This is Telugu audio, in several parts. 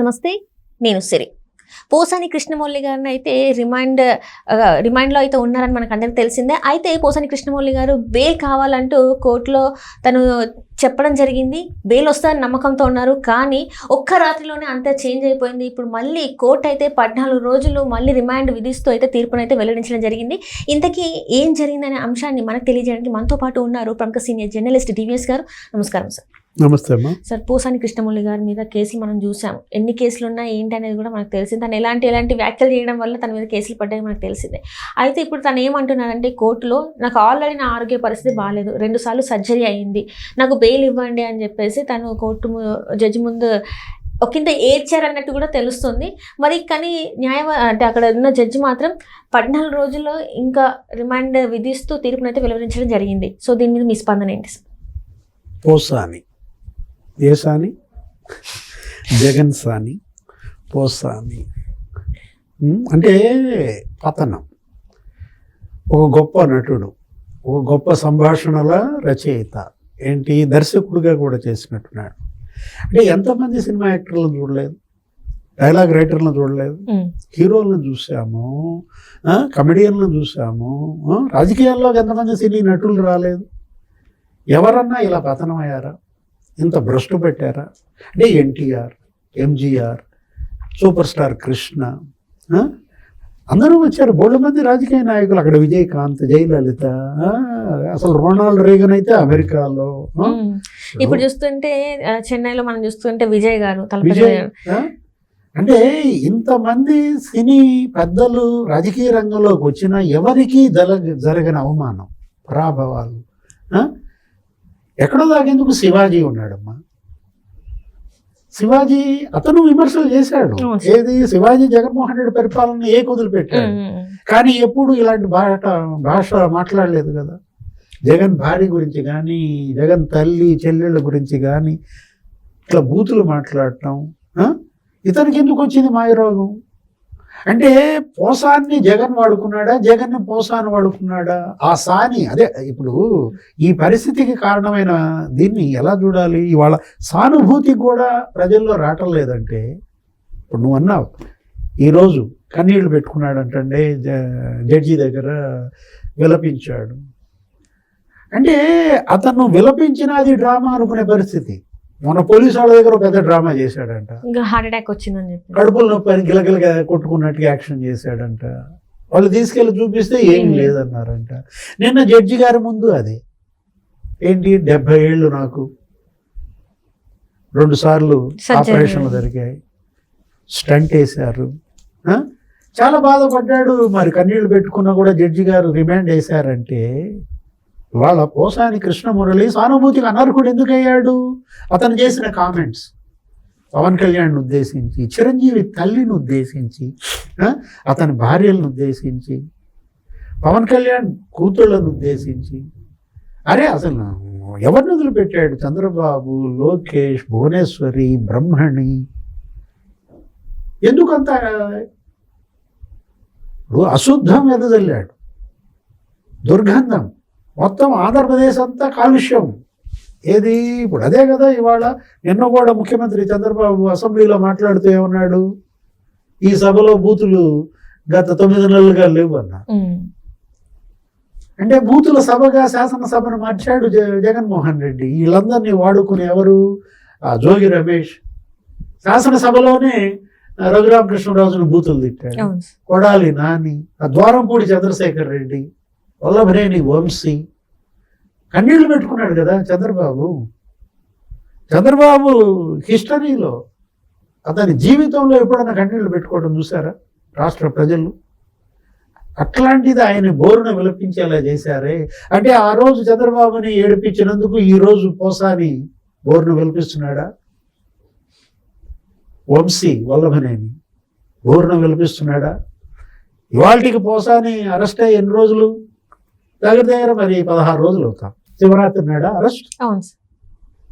నమస్తే నేను సిరి. పోసాని కృష్ణమౌళి గారిని అయితే రిమైండ్ రిమైండ్లో అయితే ఉన్నారని మనకు అందరికీ తెలిసిందే. అయితే పోసాని కృష్ణమౌళి గారు బెయిల్ కావాలంటూ కోర్టులో తను చెప్పడం జరిగింది. బెయిల్ వస్తారని నమ్మకంతో ఉన్నారు. కానీ ఒక్క రాత్రిలోనే అంతా చేంజ్ అయిపోయింది. ఇప్పుడు మళ్ళీ కోర్టు అయితే పద్నాలుగు రోజులు మళ్ళీ రిమాండ్ విధిస్తూ అయితే తీర్పునైతే వెల్లడించడం జరిగింది. ఇంతకీ ఏం జరిగిందనే అంశాన్ని మనకు తెలియజేయడానికి మనతో పాటు ఉన్నారు ప్రముఖ సీనియర్ జర్నలిస్ట్ డివిఎస్ గారు. నమస్కారం సార్. నమస్తే అమ్మా. సార్ పోసాని కృష్ణమౌళి గారి మీద కేసులు మనం చూసాం ఎన్ని కేసులు ఉన్నాయి ఏంటి అనేది కూడా మనకు తెలిసింది. తను ఎలాంటి ఎలాంటి వ్యాఖ్యలు చేయడం వల్ల తన మీద కేసులు పడ్డాయి మనకు తెలిసిందే. అయితే ఇప్పుడు తను ఏమంటున్నారంటే కోర్టులో నాకు ఆల్రెడీ నా ఆరోగ్య పరిస్థితి బాగాలేదు రెండు సార్లు సర్జరీ అయింది. నాకు బెయిల్ ఇవ్వండి అని చెప్పేసి తను కోర్టు జడ్జి ముందు ఒకంత ఏడ్చారన్నట్టు కూడా తెలుస్తుంది. మరి కానీ న్యాయ అంటే అక్కడ ఉన్న జడ్జి మాత్రం పద్నాలుగు రోజుల్లో ఇంకా రిమాండ్ విధిస్తూ తీర్పునైతే వెలువరించడం జరిగింది. సో దీని మీద మీ స్పందన ఏంటి సార్? పోసాని. సాని జగన్ సాని పోసాని అంటే పతనం. ఒక గొప్ప నటుడు ఒక గొప్ప సంభాషణల రచయిత ఏంటి? దర్శకుడిగా కూడా చేసినట్టున్నాడు. అంటే ఎంతమంది సినిమా యాక్టర్లను చూడలేదు? డైలాగ్ రైటర్లను చూడలేదు? హీరోలను చూసాము కమెడియన్లను చూసాము రాజకీయాల్లోకి ఎంతమంది సినీ నటులు రాలేదు? ఎవరన్నా ఇలా పతనం అయ్యారా ఇంత భ్రష్టు పెట్టారా అంటే NTR MGR super star Krishna? అందరూ వచ్చారు బోళ్ళ మంది రాజకీయ నాయకులు అక్కడ విజయకాంత్ జయలలిత అసలు రొనాల్డ్ రేగన్ అయితే అమెరికాలో. ఇప్పుడు చూస్తుంటే చెన్నైలో మనం చూస్తుంటే విజయ్ గారు విజయ్? అంటే ఇంతమంది సినీ పెద్దలు రాజకీయ రంగంలోకి వచ్చినా ఎవరికీ జరగ జరగని అవమానం పరాభవాలు? ఎక్కడో దాకేందుకు శివాజీ ఉన్నాడమ్మా శివాజీ అతను విమర్శలు చేశాడు. ఏది శివాజీ జగన్మోహన్ రెడ్డి పరిపాలన ఏ కుదిలిపెట్టాడు. కానీ ఎప్పుడు ఇలాంటి భాష భాష మాట్లాడలేదు కదా జగన్ భార్య గురించి కానీ జగన్ తల్లి చెల్లెళ్ళ గురించి కానీ ఇట్లా బూతులు మాట్లాడటం? ఇతనికి ఎందుకు వచ్చింది మాయరోగం అంటే పోసాన్ని జగన్ వాడుకున్నాడా? జగన్ పోసాన్ని వాడుకున్నాడా? ఆ సాని అదే ఇప్పుడు ఈ పరిస్థితికి కారణమైన దీన్ని ఎలా చూడాలి? ఇవాళ సానుభూతి కూడా ప్రజల్లో రావటం లేదంటే ఇప్పుడు నువ్వు అన్నావు ఈరోజు కన్నీళ్ళు పెట్టుకున్నాడంటే జడ్జి దగ్గర విలపించాడు. అంటే అతను విలపించిన అది డ్రామా అనుకునే పరిస్థితి. మన పోలీసు వాళ్ళ దగ్గర పెద్ద డ్రామా చేశాడంట. ఇంకా హార్ట్ అటాక్ వచ్చిందని చెప్పి కడుపులో నొప్పి అని గిలగిలగా కొట్టుకున్నట్టుగా యాక్షన్ చేశాడంట. వాళ్ళు తీసుకెళ్ళి చూపిస్తే ఏం ఏం లేదు. లేదన్నారంట. నిన్న జడ్జి గారి ముందు అదే. ఏంటి? డెబ్బై ఏళ్ళు నాకు. రెండు సార్లు. ఆపరేషన్లు జరిగాయి. స్టంట్ వేశారు? చాలా బాధపడ్డాడు. మరి కన్నీళ్ళు పెట్టుకున్నా కూడా జడ్జి గారు రిమాండ్ వేశారంటే వాళ్ళ పోసాని కృష్ణమురళి సానుభూతికి అనర్హుడు ఎందుకయ్యాడు? అతను చేసిన కామెంట్స్ పవన్ కళ్యాణ్ ఉద్దేశించి చిరంజీవి తల్లిని ఉద్దేశించి అతని భార్యలను ఉద్దేశించి పవన్ కళ్యాణ్ కూతుళ్ళను ఉద్దేశించి. అరే అసలు ఎవరిని వదిలిపెట్టాడు? చంద్రబాబు లోకేష్ భువనేశ్వరి బ్రహ్మణి. ఎందుకంత అశుద్ధం ఎదజల్లాడు దుర్గంధం. మొత్తం ఆంధ్రప్రదేశ్ అంతా కాలుష్యం. ఏది? ఇప్పుడు అదే కదా ఇవాళ నిన్న కూడా ముఖ్యమంత్రి చంద్రబాబు అసెంబ్లీలో మాట్లాడుతూ ఏమన్నాడు? ఈ సభలో బూతులు గత తొమ్మిది నెలలుగా లేవు అన్నారు. అంటే బూతుల సభగా శాసనసభను మార్చాడు జగన్మోహన్ రెడ్డి. వీళ్ళందరినీ వాడుకుని ఎవరు? ఆ జోగి రమేష్. శాసనసభలోనే రఘురామకృష్ణరాజును బూతులు తిట్టాడు. కొడాలి నాని ఆ ద్వారంపూడి చంద్రశేఖర్ రెడ్డి. వల్లభనేని వంశీ కన్నీళ్ళు పెట్టుకున్నాడు కదా చంద్రబాబు. చంద్రబాబు హిస్టరీలో అతని జీవితంలో ఎప్పుడన్నా కన్నీళ్ళు పెట్టుకోవడం చూసారా రాష్ట్ర ప్రజలు. అట్లాంటిది ఆయన బోరున విలపించేలా చేశారే. అంటే ఆ రోజు చంద్రబాబుని ఏడిపించినందుకు ఈ రోజు పోసాని బోరును విలపిస్తున్నాడా? వంశీ వల్లభనేని బోరున విలపిస్తున్నాడా? ఇవాళకి పోసాని అరెస్ట్ అయ్యి ఎన్ని రోజులు? దగ్గర దగ్గర మరి పదహారు రోజులు అవుతాం. శివరాత్రి నాడా అరెస్ట్.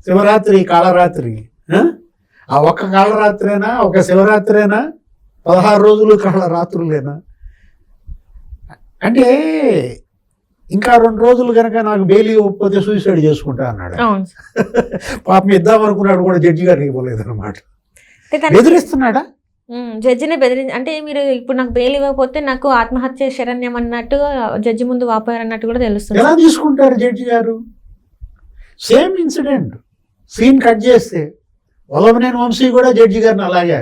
శివరాత్రి కాళరాత్రి ఆ? ఒక్క కాళరాత్రేనా ఒక శివరాత్రేనా? పదహారు రోజులు కాళరాత్రులేనా అంటే ఇంకా రెండు రోజులు కనుక నాకు బెయిల్ ఇవ్వకపోతే సూసైడ్ చేసుకుంటా అన్నాడు. పాపం ఇద్దాం అనుకున్నాడు కూడా జడ్జి గారికి ఇవ్వలేదు అనమాట అంటే తన- బెదిరిస్తున్నాడా ఉమ్, జడ్జిని బెదిరి అంటే మీరు ఇప్పుడు నాకు బెయిల్ ఇవ్వకపోతే నాకు ఆత్మహత్య శరణ్యం అన్నట్టు జడ్జి ముందు వాపోయారు అన్నట్టు కూడా తెలుస్తుంది. ఎలా తీసుకుంటారు జడ్జి గారు? సేమ్ ఇన్సిడెంట్ సీన్ కట్ చేస్తే వల్లభనేని వంశీ కూడా జడ్జి గారిని అలాగే.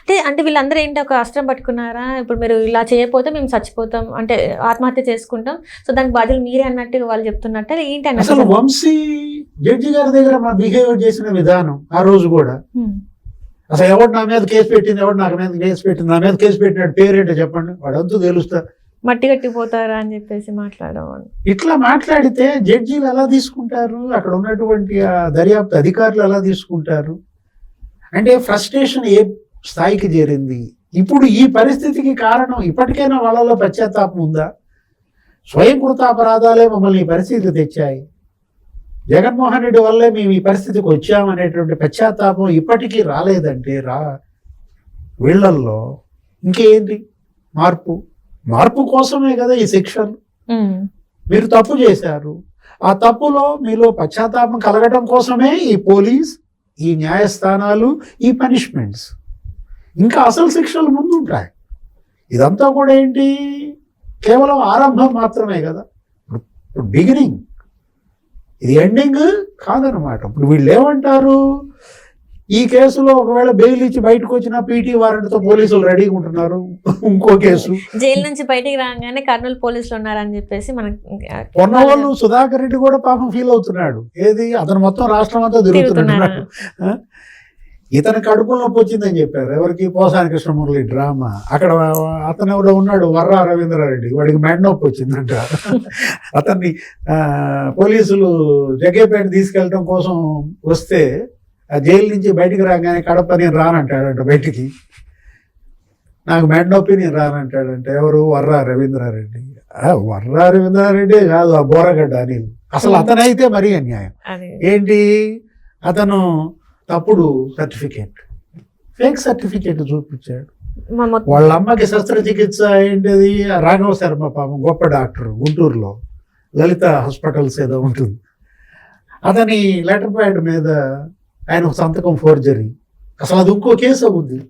అంటే అంటే వీళ్ళందరూ ఏంటి ఒక అస్త్రం పట్టుకున్నారా? ఇప్పుడు మీరు ఇలా చేయకపోతే మేము చచ్చిపోతాం అంటే ఆత్మహత్య చేసుకుంటాం సో దానికి బాధ్యులు మీరే అన్నట్టు వాళ్ళు చెప్తున్నట్టు ఏంటి అసలు వంశీ జడ్జి గారి దగ్గర మా బిహేవియర్ చేసిన విధానం ఆ రోజు కూడా. అసలు ఎవడు నా మీద కేసు పెట్టింది ఎవడు నాకు మీద కేసు పెట్టింది నా మీద కేసు పెట్టినాడు పేరేంటో చెప్పండి. వాడంతా తెలుస్తా. మట్టి కట్టిపోతారా అని చెప్పేసి మాట్లాడడం ఇట్లా మాట్లాడితే జడ్జీలు ఎలా తీసుకుంటారు? అక్కడ ఉన్నటువంటి ఆ దర్యాప్తు అధికారులు ఎలా తీసుకుంటారు? అంటే ఫ్రస్ట్రేషన్ ఏ స్థాయికి చేరింది? ఇప్పుడు ఈ పరిస్థితికి కారణం ఇప్పటికైనా వాళ్ళలో పశ్చాత్తాపం ఉందా? స్వయం కృతాపరాధాలే మమ్మల్ని ఈ పరిస్థితికి తెచ్చాయి. జగన్మోహన్ రెడ్డి వల్లే మేము ఈ పరిస్థితికి వచ్చామనేటువంటి పశ్చాత్తాపం ఇప్పటికీ రాలేదంటే రా వీళ్ళల్లో ఇంకేంటి? మార్పు. మార్పు కోసమే కదా ఈ శిక్షలు. మీరు తప్పు చేశారు. ఆ తప్పులో మీలో పశ్చాత్తాపం కలగడం కోసమే ఈ పోలీస్ ఈ న్యాయస్థానాలు ఈ పనిష్మెంట్స్. ఇంకా అసలు శిక్షలు ముందు ఉంటాయి ఇదంతా కూడా ఏంటి? కేవలం ఆరంభం మాత్రమే కదా. బిగినింగ్ ఇది ఎండింగ్ కాదనమాట ఇప్పుడు వీళ్ళు ఏమంటారు? ఈ కేసులో ఒకవేళ బెయిల్ ఇచ్చి బయటకు వచ్చిన పీటీ వారెంట్తో పోలీసులు రెడీగా ఉంటున్నారు. ఇంకో కేసు. జైలు నుంచి బయటికి రాగానే కర్నూలు పోలీసులు ఉన్నారని చెప్పేసి మనకి పొన్నవాళ్ళు సుధాకర్ రెడ్డి కూడా పాపం ఫీల్ అవుతున్నాడు. ఏది? అతను మొత్తం రాష్ట్రం అంతా తిరుగుతున్నాడు? ఇతని కడుపులో నొప్పి వచ్చిందని చెప్పారు. ఎవరికి? పోసాని కృష్ణమురళి డ్రామా. అక్కడ అతను ఎవడో ఉన్నాడు వర్రా రవీంద్రారెడ్డి. వాడికి మెడ నొప్పి వచ్చిందంట. అతన్ని పోలీసులు జగ్గేపేట తీసుకెళ్ళడం కోసం వస్తే ఆ జైలు నుంచి బయటికి రాగానే కడప నేను రానంటాడంట బయటికి. నాకు మెడ నొప్పి నేను రానంటాడంట. ఎవరు? వర్రా రవీంద్రారెడ్డి. వర్రా రవీంద్రారెడ్డి కాదు ఆ బోరగడ్డ అనిల్. అసలు అతనైతే మరీ అన్యాయం. ఏంటి? అతను తప్పుడు సర్టిఫికేట్. ఫేక్ సర్టిఫికేట్ చూపించాడు. వాళ్ళ అమ్మకి శస్త్రచికిత్స ఏంటిది? రాఘవ శర్మ పాపం గొప్ప డాక్టర్ గుంటూరులో. లలిత హాస్పిటల్స్ ఏదో ఉంటుంది. అతని లెటర్ ప్యాడ్ మీద ఆయన ఒక సంతకం ఫోర్జరీ. అసలు అది ఇంకో కేసు అవుద్ది.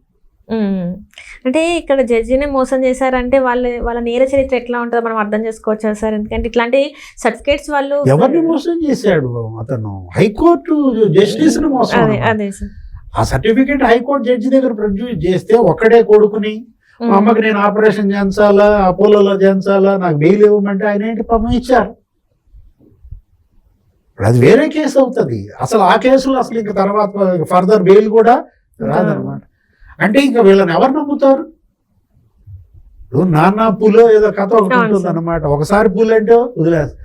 అంటే ఇక్కడ జడ్జినే మోసం చేశారంటే వాళ్ళ వాళ్ళ నేర చరిత్ర ఎట్లా ఉంటుందో మనం అర్థం చేసుకోవచ్చా సార్. ఎందుకంటే ఇట్లాంటి సర్టిఫికేట్స్ వాళ్ళు ఎవరిని మోసం చేశాడు అతను? హైకోర్టు జస్టిస్ అదే సార్. ఆ సర్టిఫికేట్ హైకోర్టు జడ్జి దగ్గర ప్రొడ్యూస్ చేస్తే ఒక్కడే కొడుకుని మా అమ్మకి నేను ఆపరేషన్ చేయించాలా అపోలోలో చేయించాలా నాకు బెయిల్ ఇవ్వమంటే ఆయన ఏంటి పాపం ఇచ్చారు? అది వేరే కేసు అవుతుంది. అసలు ఆ కేసులో అసలు ఇంకా తర్వాత ఫర్దర్ బెయిల్ కూడా రాదనమాట. అంటే ఇంకా వీళ్ళని ఎవరు నమ్ముతారు? ఇప్పుడు నాన్న పూలో ఏదో కథ ఒకటి ఉంటుంది. అనమాట ఒకసారి పూలు అంటే వదిలేస్తారు.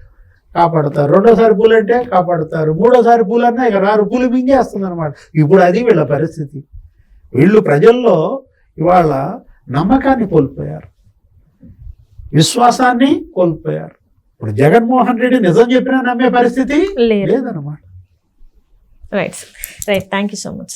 కాపాడుతారు. రెండోసారి పూలు అంటే కాపాడుతారు. మూడోసారి పూలు అన్నా ఇక రారు పూలు మింగేస్తుంది అనమాట ఇప్పుడు అది వీళ్ళ పరిస్థితి. వీళ్ళు ప్రజల్లో ఇవాళ నమ్మకాన్ని కోల్పోయారు. విశ్వాసాన్ని కోల్పోయారు. ఇప్పుడు జగన్మోహన్ రెడ్డి నిజం చెప్పినా నమ్మే పరిస్థితి లేదు. లేదనమాట right right thank you so much